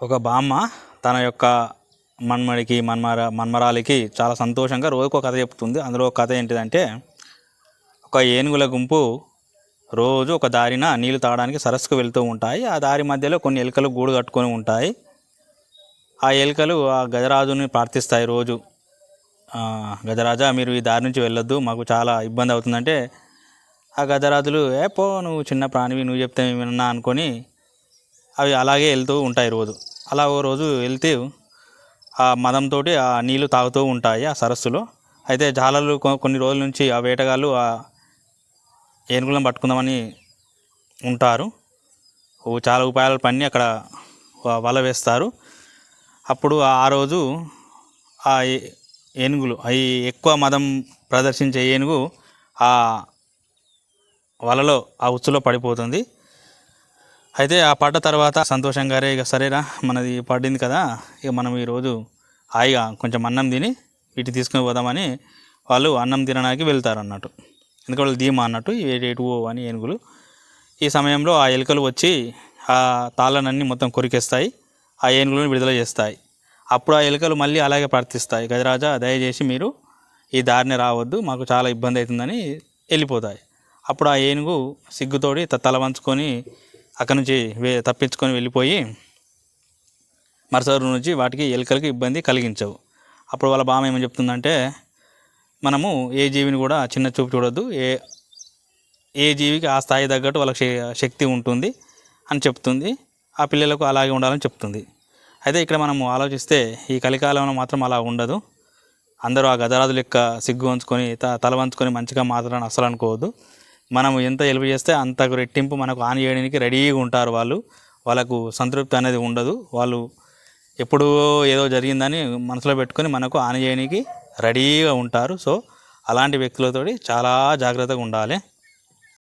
ఒక బామ్మ తన యొక్క మన్మడికి మన్మర మన్మరాలికి చాలా సంతోషంగా రోజుకో ఒక కథ చెప్తుంది. అందులో ఒక కథ ఏంటిదంటే ఒక ఏనుగుల గుంపు రోజు ఒక దారిన నీళ్ళు తాగడానికి సరస్సుకు వెళ్తూ ఉంటాయి. ఆ దారి మధ్యలో కొన్ని ఎలుకలు గూడు కట్టుకొని ఉంటాయి. ఆ ఎలుకలు ఆ గజరాజుని ప్రార్థిస్తాయి రోజు. గజరాజా మీరు ఈ దారి నుంచి వెళ్ళొద్దు. మాకు చాలా ఇబ్బంది అవుతుందంటే ఆ గజరాజులు ఏ పో నువ్వు చిన్న ప్రాణివి నువ్వు చెప్తే విన్నా అనుకొని అవి అలాగే వెళ్తూ ఉంటాయి రోజు. అలా ఓ రోజు వెళ్తే ఆ మదంతో ఆ నీళ్ళు తాగుతూ ఉంటాయి ఆ సరస్సులో. అయితే జాలలు కొన్ని రోజుల నుంచి ఆ వేటగాళ్ళు ఆ ఏనుగులను పట్టుకుందామని ఉంటారు. చాలా ఉపాయాలు పని అక్కడ వల వేస్తారు. అప్పుడు ఆ రోజు ఆ ఏ- ఏనుగులు అవి ఎక్కువ మదం ప్రదర్శించే ఏనుగు ఆ వలలో ఆ ఉచ్చులో పడిపోతుంది. అయితే ఆ పడ్డ తర్వాత సంతోషం గారే ఇక సరేరా మనది పడింది కదా ఇక మనం ఈరోజు హాయిగా కొంచెం అన్నం తిని ఇటు తీసుకుని పోదామని వాళ్ళు అన్నం తినడానికి వెళ్తారు అన్నట్టు. ఎందుకంటే వాళ్ళు ధీమా అన్నట్టు ఏటు అని ఏనుగులు. ఈ సమయంలో ఆ ఎలుకలు వచ్చి ఆ తాళ్ళనన్నీ మొత్తం కొరికేస్తాయి ఆ ఏనుగులను విడుదల చేస్తాయి. అప్పుడు ఆ ఎలుకలు మళ్ళీ అలాగే ప్రార్థిస్తాయి. గజరాజా దయచేసి మీరు ఈ దారిని రావద్దు మాకు చాలా ఇబ్బంది అవుతుందని వెళ్ళిపోతాయి. అప్పుడు ఆ ఏనుగు సిగ్గుతోడి త- తల వంచుకొని అక్కడి నుంచి వే తప్పించుకొని వెళ్ళిపోయి మరుసటి నుంచి వాటికి ఎలుకలకి ఇబ్బంది కలిగించవు. అప్పుడు వాళ్ళ బామ్మ ఏమని చెప్తుందంటే మనము ఏ జీవిని కూడా చిన్న చూపు చూడొద్దు. ఏ ఏ జీవికి ఆ స్థాయి తగ్గట్టు వాళ్ళకి శక్తి ఉంటుంది అని చెప్తుంది. ఆ పిల్లలకు అలాగే ఉండాలని చెప్తుంది. అయితే ఇక్కడ మనము ఆలోచిస్తే ఈ కలికాలంలో మాత్రం అలా ఉండదు. అందరూ ఆ గజరాజు యొక్క సిగ్గు వంచుకొని త తల వంచుకొని మంచిగా మాత్రం అసలు అనుకోవద్దు. మనం ఎంత హెల్ప్ చేస్తే అంతకు రెట్టింపు మనకు ఆన్ చేయడానికి రెడీగా ఉంటారు వాళ్ళు. వాళ్ళకు సంతృప్తి అనేది ఉండదు. వాళ్ళు ఎప్పుడూ ఏదో జరిగిందని మనసులో పెట్టుకొని మనకు ఆన్ చేయడానికి రెడీగా ఉంటారు. సో అలాంటి వ్యక్తులతో చాలా జాగ్రత్తగా ఉండాలి.